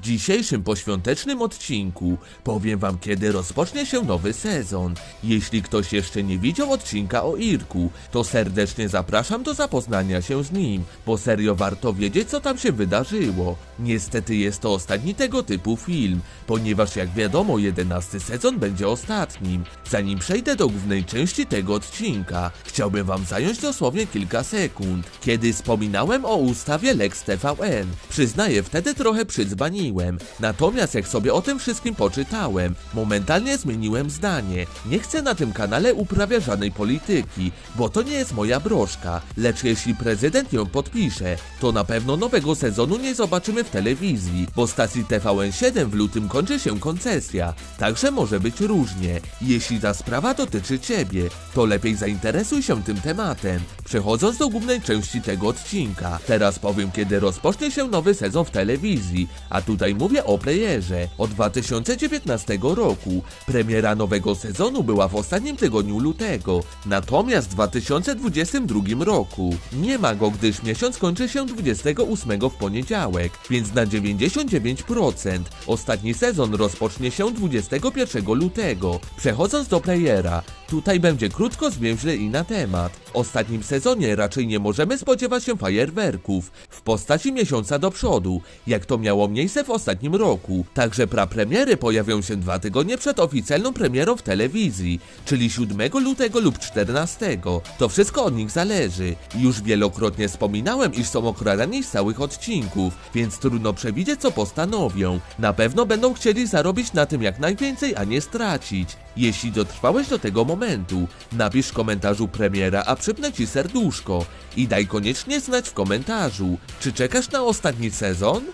dzisiejszym poświątecznym odcinku powiem wam kiedy rozpocznie się nowy sezon. Jeśli ktoś jeszcze nie widział odcinka o Irku, to serdecznie zapraszam do zapoznania się z nim, bo serio warto wiedzieć co tam się wydarzyło. Niestety jest to ostatni tego typu film, ponieważ jak wiadomo 11 sezon będzie ostatnim. Zanim przejdę do głównej części tego odcinka, chciałbym wam zająć dosłownie kilka sekund, kiedy wspominałem o ustawie Lex TVN. Przyznaję, wtedy trochę przydzbaniłem, natomiast jak sobie o tym wszystkim poczytałem, momentalnie zmieniłem zdanie. Nie chcę na tym kanale uprawiać żadnej polityki, bo to nie jest moja broszka, lecz jeśli prezydent ją podpisze, to na pewno nowego sezonu nie zobaczymy w telewizji, bo stacji TVN7 w lutym kończy się koncesja, także może być różnie. Jeśli ta sprawa dotyczy ciebie, to lepiej zainteresuj się tym tematem. Przechodząc do głównej części tego odcinka, teraz powiem kiedy rozpocznie się nowy sezon w telewizji, a tutaj mówię o playerze. Od 2019 roku premiera nowego sezonu była w ostatnim tygodniu lutego, natomiast w 2022 roku nie ma go, gdyż miesiąc kończy się 28 w poniedziałek, więc na 99% ostatni sezon rozpocznie się 21 lutego. Przechodząc do playera, tutaj będzie krótko, zwięźle i na temat. W ostatnim sezonie raczej nie możemy spodziewać się fajerwerków w postaci miesiąca do przodu, jak to miało miejsce w ostatnim roku. Także prapremiery pojawią się dwa tygodnie przed oficjalną premierą w telewizji, czyli 7 lutego lub 14. To wszystko od nich zależy. Już wielokrotnie wspominałem, iż są okradani z całych odcinków, więc trudno przewidzieć co postanowią. Na pewno będą chcieli zarobić na tym jak najwięcej, a nie stracić. Jeśli dotrwałeś do tego momentu, napisz w komentarzu premiera, a przypnę ci serduszko. I daj koniecznie znać w komentarzu, czy czekasz na ostatni sezon?